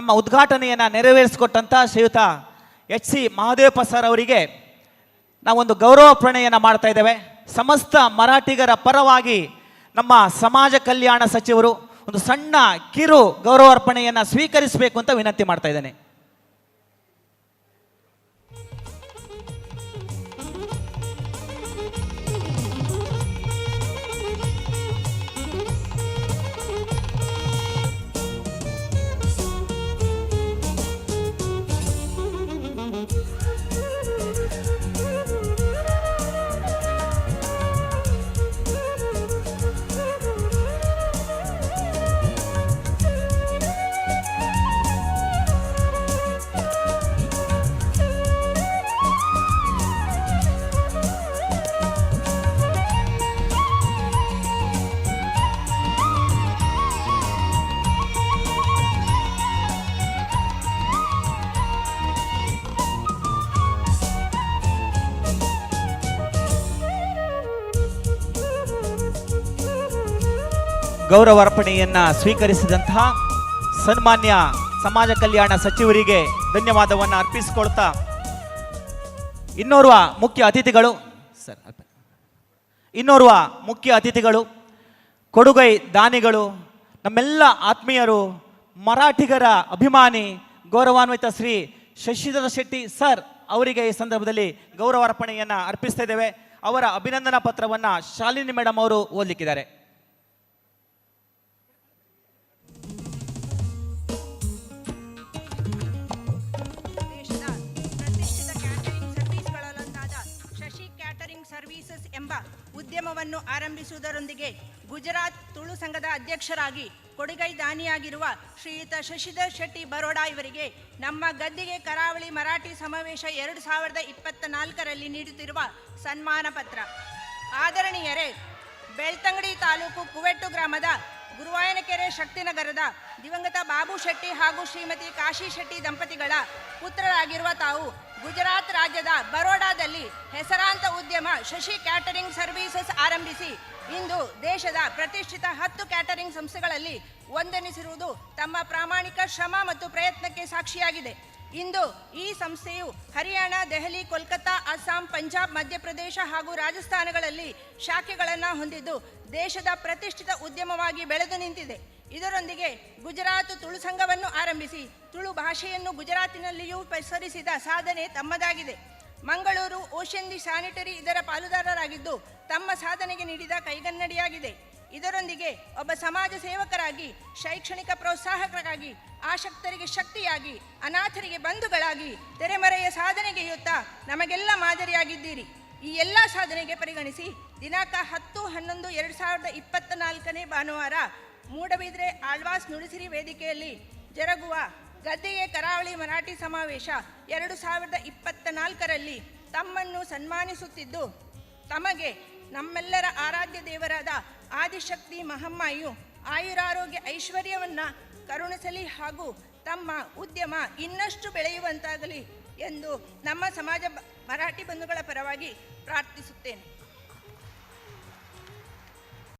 ನಮ್ಮ ಉದ್ಘಾಟನೆಯನ್ನು ನೆರವೇರಿಸಿಕೊಟ್ಟಂಥ ಶ್ರೀಯುತ ಎಚ್ ಸಿ ಮಹಾದೇವಪ್ಪ ಸರ್ ಅವರಿಗೆ ನಾವೊಂದು ಗೌರವ ಪ್ರಣಯನ ಮಾಡ್ತಾ ಇದ್ದೇವೆ. ಸಮಸ್ತ ಮರಾಠಿಗರ ಪರವಾಗಿ ನಮ್ಮ ಸಮಾಜ ಕಲ್ಯಾಣ ಸಚಿವರು ಒಂದು ಸಣ್ಣ ಕಿರು ಗೌರವಾರ್ಪಣೆಯನ್ನು ಸ್ವೀಕರಿಸಬೇಕು ಅಂತ ವಿನಂತಿ ಮಾಡ್ತಾ ಇದ್ದೇನೆ. ಗೌರವಾರ್ಪಣೆಯನ್ನು ಸ್ವೀಕರಿಸಿದಂತಹ ಸನ್ಮಾನ್ಯ ಸಮಾಜ ಕಲ್ಯಾಣ ಸಚಿವರಿಗೆ ಧನ್ಯವಾದವನ್ನು ಅರ್ಪಿಸಿಕೊಳ್ತಾ ಇನ್ನೋರ್ವ ಮುಖ್ಯ ಅತಿಥಿಗಳು, ಸರ್. ಇನ್ನೋರ್ವ ಮುಖ್ಯ ಅತಿಥಿಗಳು, ಕೊಡುಗೈ ದಾನಿಗಳು, ನಮ್ಮೆಲ್ಲ ಆತ್ಮೀಯರು, ಮರಾಠಿಗರ ಅಭಿಮಾನಿ, ಗೌರವಾನ್ವಿತ ಶ್ರೀ ಶಶಿಧರ ಶೆಟ್ಟಿ ಸರ್ ಅವರಿಗೆ ಈ ಸಂದರ್ಭದಲ್ಲಿ ಗೌರವಾರ್ಪಣೆಯನ್ನು ಅರ್ಪಿಸ್ತಾ ಇದ್ದೇವೆ ಅವರ ಅಭಿನಂದನಾ ಪತ್ರವನ್ನು ಶಾಲಿನಿ ಮೇಡಮ್ ಅವರು ಓದಲಿಕ್ಕಿದ್ದಾರೆ ಎಂಬ ಉದ್ಯಮವನ್ನು ಆರಂಭಿಸುವುದರೊಂದಿಗೆ ಗುಜರಾತ್ ತುಳು ಸಂಘದ ಅಧ್ಯಕ್ಷರಾಗಿ ಕೊಡುಗೈ ದಾನಿಯಾಗಿರುವ ಶ್ರೀಯುತ ಶಶಿಧರ್ ಶೆಟ್ಟಿ ಬರೋಡಾ ಇವರಿಗೆ ನಮ್ಮ ಗದ್ದಿಗೆ ಕರಾವಳಿ ಮರಾಠಿ ಸಮಾವೇಶ ಎರಡು ಸಾವಿರದ ಇಪ್ಪತ್ತ ನಾಲ್ಕರಲ್ಲಿ ನೀಡುತ್ತಿರುವ ಸನ್ಮಾನ ಪತ್ರ. ಆದರಣೀಯರೇ, ಬೆಳ್ತಂಗಡಿ ತಾಲೂಕು ಕುವೆಟ್ಟು ಗ್ರಾಮದ ಗುರುವಾಯನಕೆರೆ ಶಕ್ತಿನಗರದ ದಿವಂಗತ ಬಾಬು ಶೆಟ್ಟಿ ಹಾಗೂ ಶ್ರೀಮತಿ ಕಾಶಿ ಶೆಟ್ಟಿ ದಂಪತಿಗಳ ಪುತ್ರರಾಗಿರುವ ತಾವು ಗುಜರಾತ್ ರಾಜ್ಯದ ಬರೋಡಾದಲ್ಲಿ ಹೆಸರಾಂತ ಉದ್ಯಮ ಶಶಿ ಕ್ಯಾಟರಿಂಗ್ ಸರ್ವೀಸಸ್ ಆರಂಭಿಸಿ. ಇಂದು ದೇಶದ ಪ್ರತಿಷ್ಠಿತ ಹತ್ತು ಕ್ಯಾಟರಿಂಗ್ ಸಂಸ್ಥೆಗಳಲ್ಲಿ ಒಂದೆನಿಸಿರುವುದು ತಮ್ಮ ಪ್ರಾಮಾಣಿಕ ಶ್ರಮ ಮತ್ತು ಪ್ರಯತ್ನಕ್ಕೆ ಸಾಕ್ಷಿಯಾಗಿದೆ. ಇಂದು ಈ ಸಂಸ್ಥೆಯು ಹರಿಯಾಣ, ದೆಹಲಿ, ಕೋಲ್ಕತ್ತಾ, ಅಸ್ಸಾಂ, ಪಂಜಾಬ್, ಮಧ್ಯಪ್ರದೇಶ ಹಾಗೂ ರಾಜಸ್ಥಾನಗಳಲ್ಲಿ ಶಾಖೆಗಳನ್ನು ಹೊಂದಿದ್ದು ದೇಶದ ಪ್ರತಿಷ್ಠಿತ ಉದ್ಯಮವಾಗಿ ಬೆಳೆದು ನಿಂತಿದೆ. ಇದರೊಂದಿಗೆ ಗುಜರಾತ್ ತುಳು ಸಂಘವನ್ನು ಆರಂಭಿಸಿ, ತುಳು ಭಾಷೆಯನ್ನು ಗುಜರಾತಿನಲ್ಲಿಯೂ ಪ್ರಸರಿಸಿದ ಸಾಧನೆ ತಮ್ಮದಾಗಿದೆ. ಮಂಗಳೂರು ಓಷನ್ ದಿ ಸ್ಯಾನಿಟರಿ ಇದರ ಪಾಲುದಾರರಾಗಿದ್ದು, ತಮ್ಮ ಸಾಧನೆಗೆ ನೀಡಿದ ಕೈಗನ್ನಡಿಯಾಗಿದೆ. ಇದರೊಂದಿಗೆ ಒಬ್ಬ ಸಮಾಜ ಸೇವಕರಾಗಿ, ಶೈಕ್ಷಣಿಕ ಪ್ರೋತ್ಸಾಹಕರಾಗಿ, ಆಸಕ್ತರಿಗೆ ಶಕ್ತಿಯಾಗಿ, ಅನಾಥರಿಗೆ ಬಂಧುಗಳಾಗಿ, ತೆರೆಮರೆಯ ಸಾಧನೆಗೆಯುತ್ತಾ ನಮಗೆಲ್ಲ ಮಾದರಿಯಾಗಿದ್ದೀರಿ. ಈ ಎಲ್ಲ ಸಾಧನೆಗೆ ಪರಿಗಣಿಸಿ ದಿನಾಂಕ ಹತ್ತು ಹನ್ನೊಂದು ಎರಡು ಸಾವಿರದ ಇಪ್ಪತ್ತ ನಾಲ್ಕನೇ ಭಾನುವಾರ ಮೂಡಬಿದ್ರೆ ಆಳ್ವಾಸ್ ನುಡಿಸಿರಿ ವೇದಿಕೆಯಲ್ಲಿ. ಜರುಗುವ ಗದ್ದೆಗೆ ಕರಾವಳಿ ಮರಾಠಿ ಸಮಾವೇಶ ಎರಡು ಸಾವಿರದ ಇಪ್ಪತ್ತ ನಾಲ್ಕರಲ್ಲಿ ತಮ್ಮನ್ನು ಸನ್ಮಾನಿಸುತ್ತಿದ್ದು, ತಮಗೆ ನಮ್ಮೆಲ್ಲರ ಆರಾಧ್ಯ ದೇವರಾದ ಆದಿಶಕ್ತಿ ಮಹಮ್ಮಾಯಿಯು ಆಯುರಾರೋಗ್ಯ ಐಶ್ವರ್ಯವನ್ನು ಕರುಣಿಸಲಿ ಹಾಗೂ ತಮ್ಮ ಉದ್ಯಮ ಇನ್ನಷ್ಟು ಬೆಳೆಯುವಂತಾಗಲಿ ಎಂದು ನಮ್ಮ ಸಮಾಜ ಮರಾಠಿ ಬಂಧುಗಳ ಪರವಾಗಿ ಪ್ರಾರ್ಥಿಸುತ್ತೇನೆ.